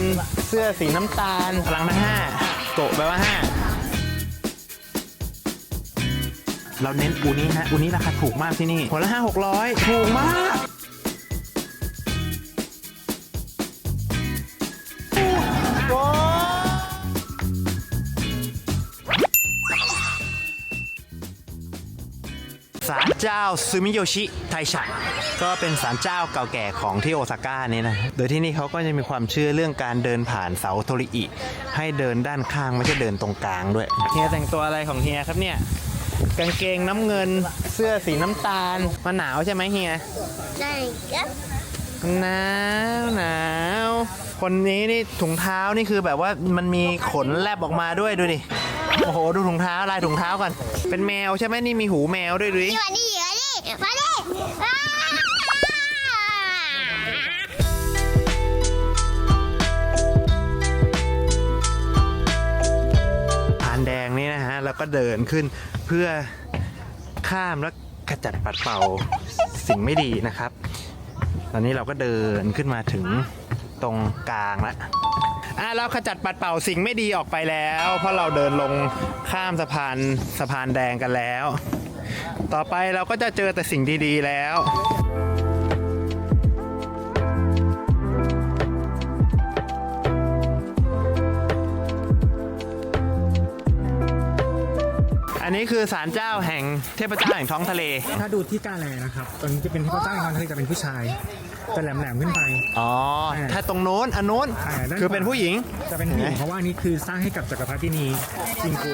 น เสื้อสีน้ำตาล พลังทั้งห้าโกะแปลว่าห้าเราเน้นอูนี้นะอูนี้ราคาถูกมากที่นี่หัวละห้าหกร้อยถูกมากศาลเจ้าซูมิโยชิ ไทชะ ก็เป็นศาลเจ้าเก่าแก่ของที่โอซาก้านี่นะ โดยที่นี่เขาก็จะมีความเชื่อเรื่องการเดินผ่านเสาโทริอิ ให้เดินด้านข้างไม่ใช่เดินตรงกลางด้วย เฮียแต่งตัวอะไรของเฮียครับเนี่ย กางเกงน้ำเงิน เสื้อสีน้ำตาลมันหนาวใช่ไหมเฮีย ใช่ครับหนาวหนาวคนนี้นี่ถุงเท้านี่คือแบบว่ามันมีขนแลบออกมาด้วยดูดิ โอ้โหดูถุงเท้าลายถุงเท้าก่อน เป็นแมวใช่ไหมนี่มีหูแมวด้วยดูดิ นี่มาดิมาดิมาดิอ้า งนี่นะฮะแล้วก็เดินขึ้นเพื่อข้ามและขจัดปัดเป่าสิ่งไม่ดีนะครับ ตอนนี้เราก็เดินขึ้นมาถึงตรงกลางแล้วอะเราขจัดปัดเป่าสิ่งไม่ดีออกไปแล้ว เพราะเราเดินลงข้ามสะพานสะพานแดงกันแล้ว ต่อไปเราก็จะเจอแต่สิ่งดีๆแล้ว นนี้คือศาลเจ้าแห่งเทพเจ้าแห่งท้องทะเล ถ้าดูที่กาแลนะครับตอนนี้จะเป็นที่พระเจ้าแห่งความทะเลจะเป็นผู้ชายจะแหลมๆขึ้นไป อ๋อ ถ้าตรงโน้นอันโน้นอ่าด้านคือเป็นผู้หญิงจะเป็นผู้หญิงเพราะว่าอันนี้คือสร้างให้กับจักรพรรดินีจิงกู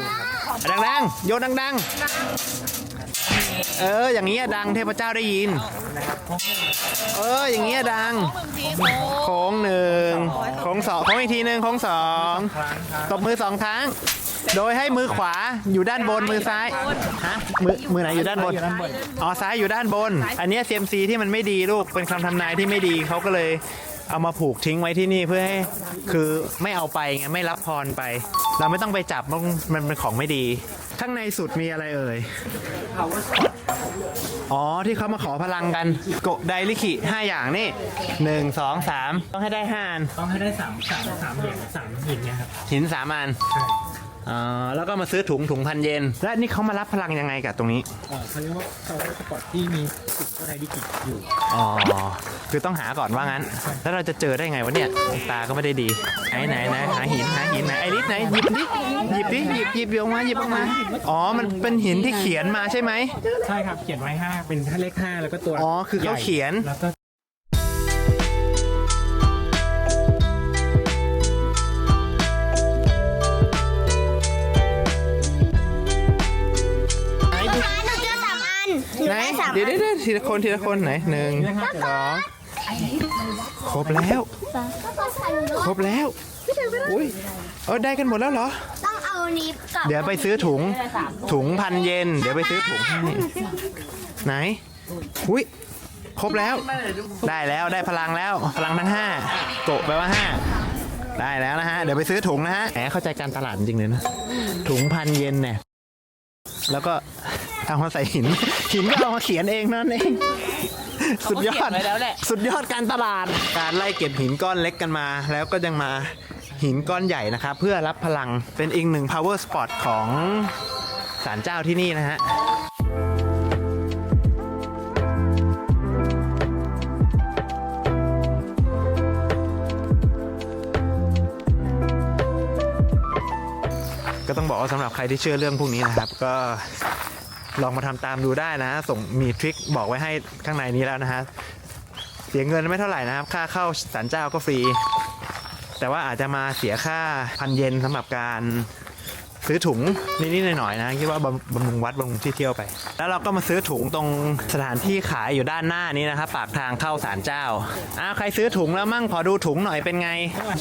ครับดังๆโยนดังๆ เออ อย่างนี้ยดังเทพเจ้าได้ยิน เออ อย่างนี้ยดัง โค้งหนึ่งโค้งสองโค้งอีกทีหนึ่งโค้งสอง ตบมือสองครั้ง โดยให้มือขวาอยู่ด้านบนมือซ้ายฮะมือมือไหนอยู่ด้านบนอ๋อซ้ายอยู่ด้านบน อันเนี้เซียมซีที่มันไม่ดีลูกเป็นคำทำนายที่ไม่ดีเขาก็เลยเอามาผูกทิ้งไว้ที่นี่เพื่อให้คือไม่เอาไปไงไม่รับพรไป เราไม่ต้องไปจับมันมันเป็นของไม่ดี ข้างในสุดมีอะไรเอ่ยอ๋อที่เขามาขอพลังกันโกะไดลิขิห้าอย่างนี่หนึ่งสองสามต้องให้ได้ห้าอันต้องให้ได้สามสามสามเหรียญสามหินเนี่ยครับหินสามอัน อ๋อแล้วก็มาซื้อถุงถุงพันเยนและนี่เขามารับพลังยังไงกับตรงนี้เอ่อเขาเรียกว่าเขาเรียกว่าสปอร์ตที่มีจุดเท่าไรดิกิอยู่ อ๋อ คือต้องหาก่อนว่างั้น แล้วเราจะเจอได้ไงวะเนี่ย ตาก็ไม่ได้ดี ไหนไหนไหนหาหินหาหินไหนไอริสไหนหยิบดิหยิบดิหยิบหยิบออกมาหยิบออกมา อ๋อ มันเป็นหินที่เขียนมาใช่ไหม ใช่ครับ เขียนไว้ห้าเป็นเลขห้าแล้วก็ตัวอ๋อ คือเขาใหญ่เขียน แล้วก็ ไหนได้สามเดี๋ยวอันเดี๋ยวเดี๋ยวทีละคนทีละคนไหนหนึ่งสองครบแล้วครบแล้วอุ้ยเออได้กันหมดแล้วเหรอ ต้องเอานี้กับเดี๋ยวไปซื้อถุงถุงพันเยนเดี๋ยวไปซื้อถุงให้ไหนอุ้ยครบแล้ว ได้แล้วได้พลังแล้วพลังทั้งห้าโกะแปลว่าห้าได้แล้วนะฮะ เดี๋ยวไปซื้อถุงนะฮะแหมเข้าใจการตลาดจริงเลยนะ ถุงพันเยนเนี่ย แล้วก็ เอามาใส่หิน หินก็เอามาเขียนเองนั่นเอง สุดยอดสุดยอดการตลาด การไล่เก็บหินก้อนเล็กกันมา แล้วก็ยังมาหินก้อนใหญ่นะครับ เพื่อรับพลังเป็นอีกหนึ่ง power spot ของศาลเจ้าที่นี่นะฮะ ก็ต้องบอกว่าสำหรับใครที่เชื่อเรื่องพวกนี้นะครับ ก็ ลองมาทำตามดูได้นะ ส่งมีทริคบอกไว้ให้ข้างในนี้แล้วนะฮะเสียเงินไม่เท่าไหร่นะครับ ค่าเข้าศาลเจ้าก็ฟรี แต่ว่าอาจจะมาเสียค่าพันเยนสำหรับการซื้อถุงนิดๆหน่อยๆนะคิดว่าบำรุงวัดบำรุงที่เที่ยวไป แล้วเราก็มาซื้อถุงตรงสถานที่ขายอยู่ด้านหน้านี้นะครับปากทางเข้าศาลเจ้าอ้าวใครซื้อถุงแล้วมั่งขอดูถุงหน่อยเป็นไง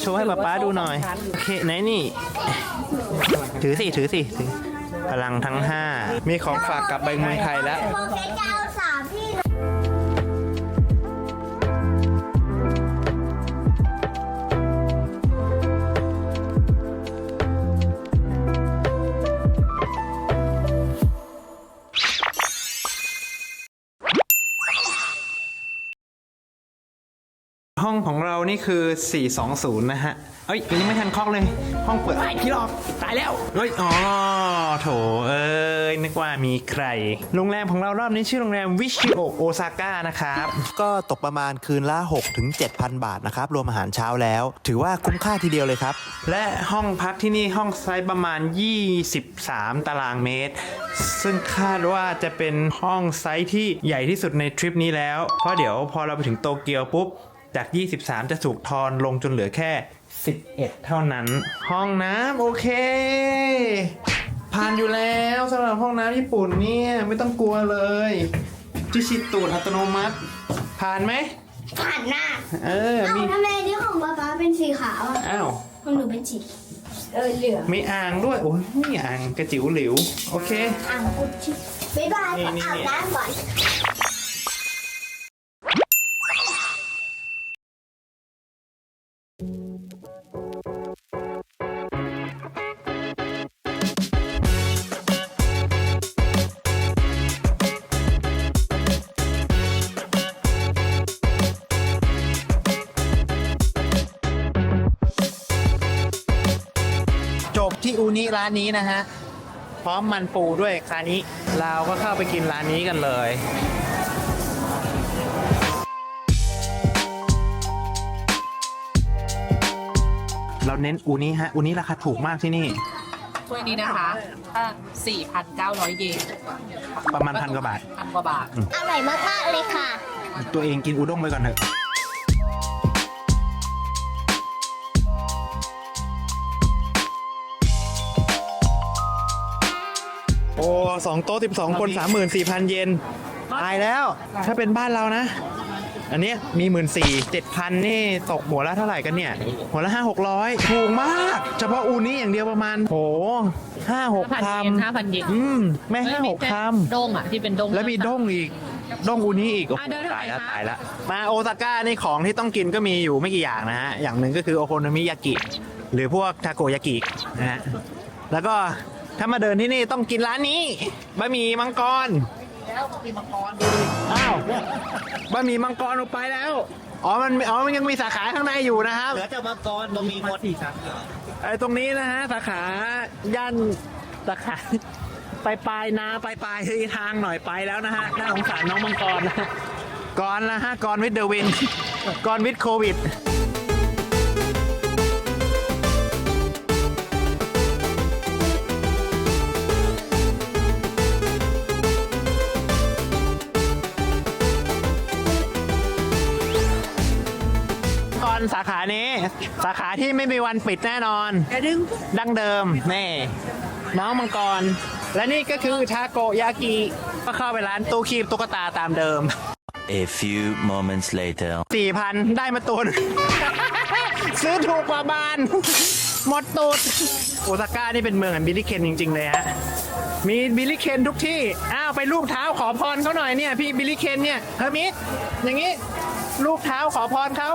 โชว์ให้ป๊าป๊าดูหน่อยโอเคไหนนี่ ถือสิถือสิถือ พลังทั้ง 5 มีของฝากกลับไปเมืองไทยแล้วโปรเฟสจะเอาสามที่ของเรานี่คือ 420 นะฮะ เอ้ยยังไม่ทันเคอกเลย ห้องเปิดไอ้พี่หลอกตายแล้ว เฮ้ย อ๋อ โถ เอ้ย นึกว่ามีใคร โรงแรมของเรารอบนี้ชื่อโรงแรมวิชิโอโอซาก้านะครับ ก็ตกประมาณคืนละ6ถึง7,000 บาทนะครับ รวมอาหารเช้าแล้ว ถือว่าคุ้มค่าทีเดียวเลยครับ และห้องพักที่นี่ห้องไซส์ประมาณ 23 ตารางเมตร ซึ่งคาดว่าจะเป็นห้องไซส์ที่ใหญ่ที่สุดในทริปนี้แล้ว เพราะเดี๋ยวพอเราไปถึงโตเกียวปุ๊บ จาก 23 จะถูกทอนลงจนเหลือแค่ 11 เท่านั้น ห้องน้ำโอเค ผ่านอยู่แล้วสำหรับห้องน้ำญี่ปุ่นเนี่ยไม่ต้องกลัวเลยจิชิตูดอัตโนมัติ ผ่านไหมผ่านหน้าเออเอ้ามีทำไมนี่ของป๊าป๊าเป็นสีขาวอะอ้าว ของหนูเป็นสีเออเหลืองมีอ่างด้วย โอ้ยมีอ่างกระจิ๋วหลิว โอเค อ่างกุชชี่บ๊ายบายขอนี่ อาบนี่น้ำก่อนานนี้นะฮะ พร้อมมันปูด้วยคานี้ เราก็เข้าไปกินร้านนี้กันเลยเราเน้นอูนิฮะ อูนิราคาถูกมากที่นี่ ถ้วยนี้นะคะ ถ้า 4,900 เยนประมาณพันกว่าบาท พันกว่าบาท อร่อยมาก ๆ เลยค่ะ ตัวเองกินอูด้งไปก่อนเถอะ สองโต๊ะสิบสองคนสามหมื่นสี่พันเยนตายแล้ว ถ้าเป็นบ้านเรานะ อันเนี้ยมีหมื่นสี่เจ็ดพันนี่ตกหัวละเท่าไหร่กันเนี่ย หัวละห้าหกร้อยถูกมาก เฉพาะอูนี่อย่างเดียวประมาณโหห้าหก5,000คเยน5,000เยนำอืมไม่ห้าหกคำด้งอะที่เป็นด้งแล้วมีด้งอีกด้งอูนี้อีกโอ้โหอะเดินไปตายแล้วค่ะตายแล้วมาโอซาก้านี่ของที่ต้องกินก็มีอยู่ไม่กี่อย่างนะฮะ อย่างหนึ่งก็คือโอโคโนมิยากิ หรือพวกทาโกยากินะฮะ แล้วก็ ถ้ามาเดินที่นี่ต้องกินร้านนี้บะหมี่มังกรอ้าวบะหมี่มังกรออกไปแล้วอ๋อมันอ๋อมันยังมีสาขาข้างในอยู่นะครับเหลือแต่มังกรมันมีหมดสี่สาขาไอ้ตรงนี้นะฮะสาขาย่านสาขาไปปลายนาไปปลายทางหน่อยไปแล้วนะฮะน่าสงสารน้องมังกรนะก่อนนะฮะก่อนวิดเดอร์วินก่อนวิดโควิด นสาขานี้สาขาที่ไม่มีวันปิดแน่นอน ดั้งเดิมนี่น้องมังกร และนี่ก็คือทาโกยากิก็เข้าไปร้านตู้คีบตุ๊กตาตามเดิม A few moments later. 4,000ได้มาตัวหนึ่งซื้อถูกกว่าบาน หมดตูดโอซาก้านี่เป็นเมืองแห่งบิลลิเคนจริง ๆ เลยฮะ มีบิลลิเคนทุกที่ อ้าวไปรูปเท้าขอพรเขาหน่อยเนี่ย พี่บิลลิเคนเนี่ยเฮอร์มิสอย่างนี้รูปเท้าขอพรเขา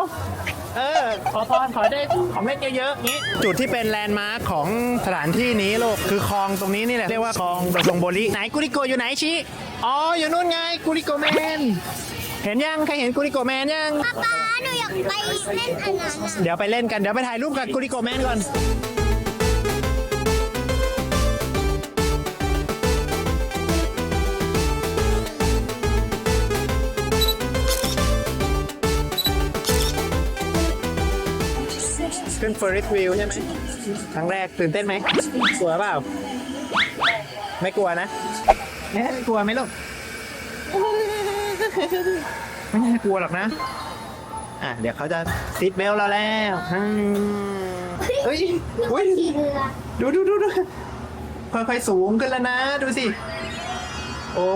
เออ ขอพรขอได้ของเล่นเยอะๆงี้ จุดที่เป็นแลนด์มาร์คของสถานที่นี้โลกคือคลองตรงนี้นี่แหละเรียกว่าคลองดงโบริไหนกุริโกอยู่ไหนชิอ๋ออยู่นู่นไงกุริโกแมนเห็นยังใครเห็นกุริโกแมนยัง ป๊าป๊าหนูอยากไปเล่นอันนั้นอะ เดี๋ยวไปเล่นกันเดี๋ยวไปถ่ายรูปกับกุริโกแมนก่อน ขึ้นเฟอร์ริสวิวใช่ไหมครั้งแรกตื่นเต้นไหมกลัวเปล่า ไม่กลัวนะเอ๊ะไม่กลัวไหมลูกไม่น่ากลัวหรอกนะ อะ เดี๋ยวเขาจะซิดเบลเราแล้วเฮ้ยเฮ้ยดูดูดูดูค่อยๆสูงขึ้นแล้วนะ ดูสิ โอ้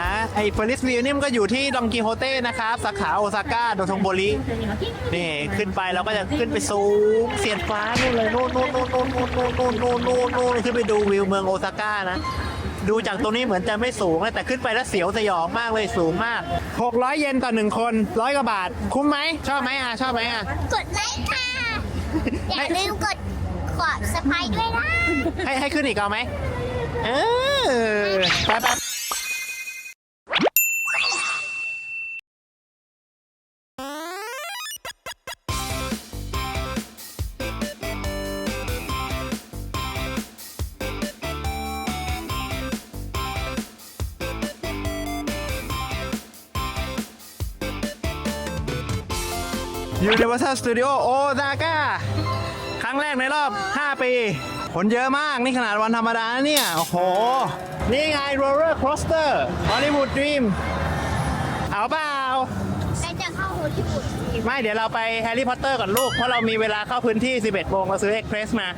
นะ ไอ้เฟอริสวิวนี่มันก็อยู่ที่ดองกิโฮเต้นะครับ สาขาโอซาก้าโดทงโบรินี่ขึ้นไปเราก็จะขึ้นไปสูงเสียดฟ้านู่นเลยนู่นนู่นนู่นนู่นนู่นนู่นนู่นนู่นนู่นนู่นขึ้นไปดูวิวเมืองโอซาก้านะ ดูจากตรงนี้เหมือนจะไม่สูงนะแต่ขึ้นไปแล้วเสียวสยองมากเลยสูงมาก 600 เยนต่อหนึ่งคนร้อยกว่าบาท คุ้มไหมชอบไหมอะชอบไหมอะกดไลค์ค่ะ อย่าลืมกดกดสไครต์ด้วยนะให้ให้ขึ้นอีกเอาไหมเออไปไป Universal Studio Osaka ครั้งแรกในรอบ 5 ปี คนเยอะมากนี่ขนาดวันธรรมดานะเนี่ย โอ้โห นี่ไง Roller Coaster Hollywood Dream เอาเปล่าใครจะเข้าฮอลลีวูดไม่เดี๋ยวเราไปแฮร์รี่พอตเตอร์ก่อนลูก เพราะเรามีเวลาเข้าพื้นที่ 11โมงเราซื้อเอ็กเพรสมา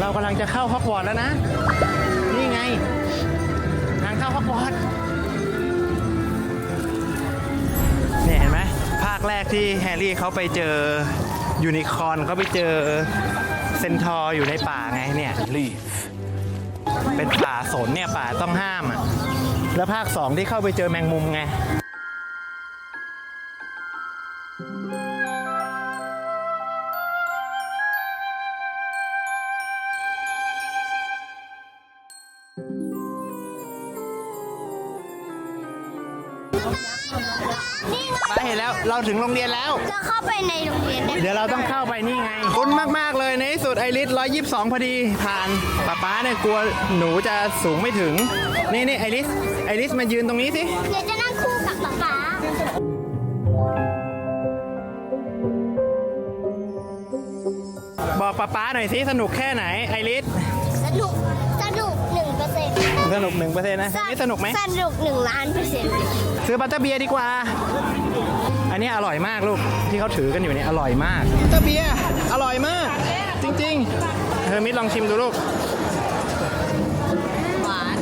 เรากำลังจะเข้าฮอกวอตส์แล้วนะนี่ไง ทางเข้าฮอกวอตส์เนี่ยเห็นไหมภาคแรกที่แฮร์รี่เขาไปเจอยูนิคอร์นเขาไปเจอเซนทอร์อยู่ในป่าไงเนี่ยเป็นป่าสนเนี่ยป่าต้องห้ามอะแล้วภาคสองที่เข้าไปเจอแมงมุมไง แล้วเราถึงโรงเรียนแล้ว จะเข้าไปในโรงเรียนได้เดี๋ยวเราต้องเข้าไปนี่ไงคุ้นมาก ๆ เลยในที่สุดไอริส122 พอดีผ่านป๊าป๊าเนี่ยกลัวหนูจะสูงไม่ถึง นี่นี่ไอริสไอริสมายืนตรงนี้สิ เดี๋ยวจะนั่งคู่กับป๊าป๊าบอกป๊าป๊าหน่อยสิสนุกแค่ไหนไอริส สนุก สนุกหนึ่งเปอร์เซ็นต์นะนี่สนุกไหมสนุกหนึ่งล้านเปอร์เซ็นต์ซื้อบัตเตอร์เบียร์ดีกว่า อันนี้อร่อยมากลูกที่เขาถือกันอยู่เนี่ยอร่อยมากบัตเตอร์เบียร์อร่อยมาก จริงๆเฮอร์มิตลองชิมดูลูกหวาน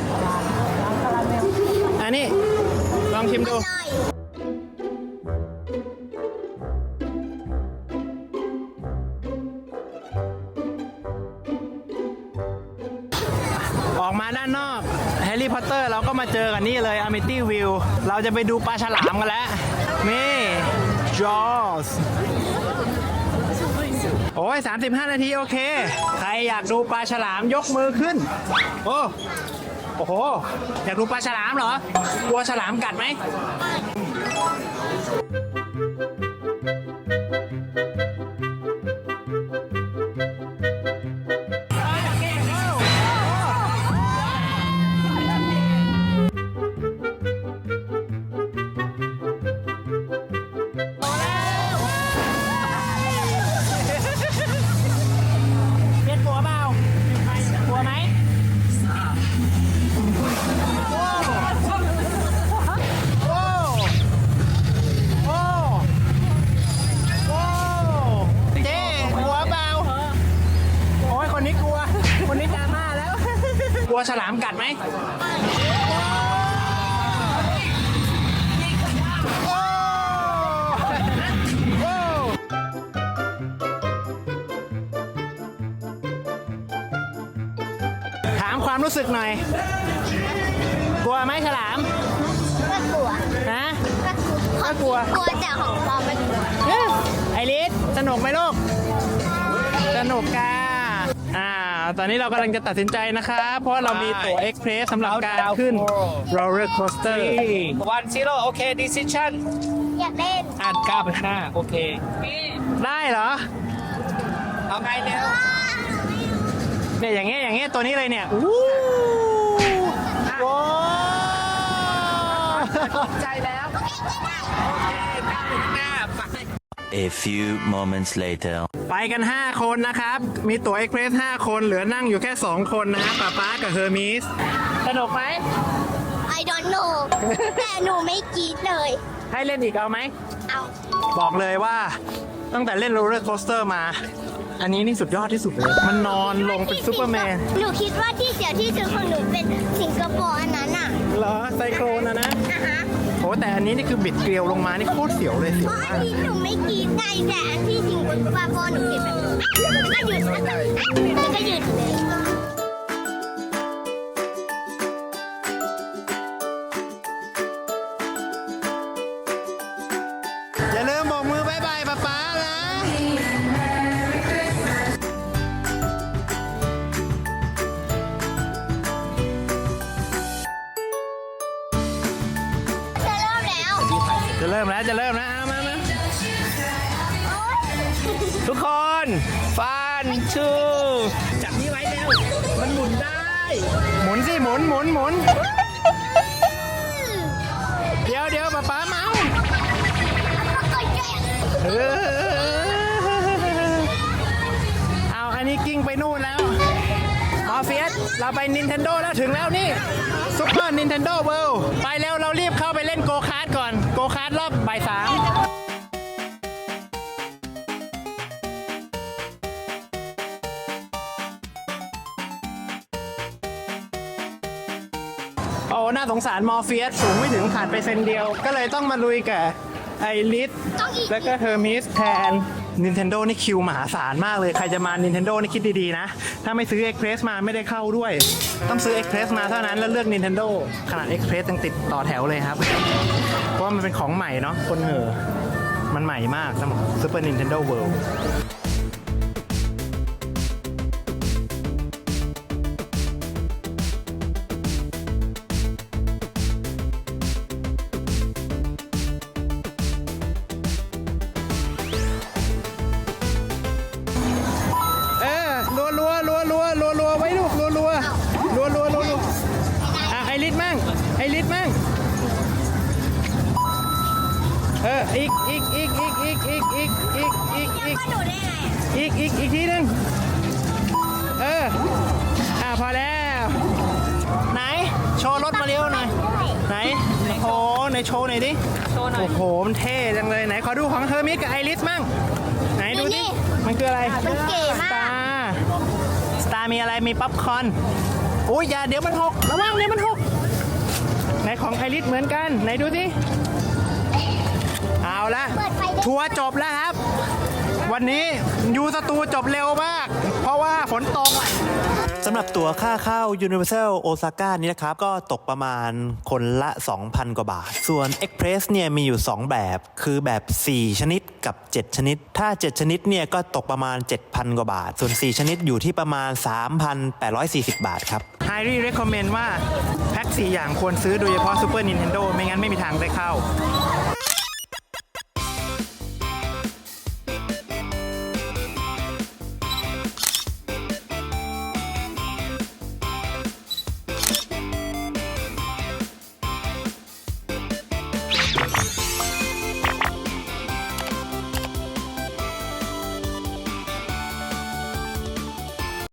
อันนี้ลองชิมดู ออกมาด้านนอกแฮร์รี่พอตเตอร์เราก็มาเจอกันนี่เลยอเมตี้วิวเราจะไปดูปลาฉลามกันแล้ว นี่จอสโอ้ย 35 นาที โอเค ใครอยากดูปลาฉลามยกมือขึ้น โอ้โอ้โห อยากดูปลาฉลามเหรอกลัวฉลามกัดไหม ความรู้สึกหน่อย กลัวไหมฉลาม ก็กลัวฮะ ก็กลัวก็กลัวกลัวแต่ของปลอมไม่กลัวไอริสสนุกไหมลูก สนุกกาอ่า ตอนนี้เรากำลังจะตัดสินใจนะครับเพราะว่าเรามีตั๋วเอ็กเพรสสำหรับการขึ้น roller coaster วันซีโร่โอเคดิซิชันอยากเล่นอ่านก้าเป็นหน้าโอเค ได้เหรอ เอาไงเนี่ย เนี่ยอย่างเงี้ยอย่างเงี้ยตัวนี้เลยเนี่ยอู้โว้ใจแล้วโอเคก้าเป็นหน้าไป A few moments later. ไปกัน 5 คนนะครับ มีตั๋วเอ็กเพรส5 คนเหลือนั่งอยู่แค่ 2 คนนะป๊าป๊ากับเฮอร์มิสสนุกไหม I don't know แต่หนูไม่กรีดเลย ให้เล่นอีกเอาไหม เอา บอกเลยว่าตั้งแต่เล่นโรลเลอร์โคสเตอร์มา อันนี้นี่สุดยอดที่สุดเลย มันนอนลงเป็นซูเปอร์แมนหนูคิดว่าที่เสียวที่สุดของหนูเป็นสิงคโปร์อันนั้นอะเหรอไซโครนนะนะอะฮะโอ้แต่อันนี้นี่คือบิดเกลียวลงมานี่โคตรเสียวเลยเสีเพยวราะอันมากนี้หนูไม่กรีดไงแต่อันที่สิงคโปร์หนูคิดแบบแล้วก็หยุดแล้วก็แล้วก็หยุดเลยอย่ จะเริ่มแล้วจะเริ่มแล้วเริ่มแล้วเอามามาทุกคนฟันชูจับนี่ไว้เร็วมันหมุนได้ หมุนสิหมุนหมุนหมุนเดี๋ยวเดี๋ยวป๊าป๊าเมาเออเอาอันนี้กิ้งไปนู่นแล้วออฟเฟียสเราไป Nintendo แล้วถึงแล้วนี่ซุปเปอร์ Nintendo World ไปเร็ว รารีบเข้าไปเล่นโกคาร์ดก่อน โกคาร์ดรอบบ่ายสามโอ้น่าสงสารมอร์เฟียสสูงไม่ถึงขาดไปเซนเดียว ก็เลยต้องมาลุยกับไอริสต้องอีกแล้วก็เฮอร์มิสแทน Nintendo นี่คิวมหาศาลมากเลย ใครจะมา Nintendo นี่คิดดีๆนะ ถ้าไม่ซื้อ Express มาไม่ได้เข้าด้วย ต้องซื้อ Express มาเท่านั้นแล้วเลือก Nintendo ขนาด Express ยังติดต่อแถวเลยครับ เพราะว่ามันเป็นของใหม่เนาะคนเห่อมันใหม่มากสำหรับ Super Nintendo World โหในโชว์หน่อยดิ โชว์หน่อย โอ้โห มันเท่จังเลย ไหนขอดูของเธอมิกกับไอริสมั่ง ไหนดูดิ มันคืออะไร มันเก๋มากสตาร์สตาร์ มีอะไร มีป๊อปคอร์นอุ้ยอย่าเดี๋ยวมันหก ระวังเดี๋ยวมันหก ไหนของไอริสเหมือนกัน ไหนดูสิ เอาละ เปิดไฟด้วยทัวร์จบแล้วครับ วันนี้ยูสตูจบเร็วมาก เพราะว่าฝนตก สำหรับตั๋วค่าเข้า Universal Osaka นี้นะครับ ก็ตกประมาณคนละ 2,000 กว่าบาท ส่วน Express เนี่ยมีอยู่ 2 แบบ คือแบบ 4 ชนิดกับ 7 ชนิด ถ้า 7 ชนิดเนี่ยก็ตกประมาณ 7,000 กว่าบาท ส่วน 4 ชนิดอยู่ที่ประมาณ 3,840 บาทครับ Highly recommend ว่าแพ็ค4อย่างควรซื้อโดยเฉพาะ Super Nintendo ไม่งั้นไม่มีทางได้เข้า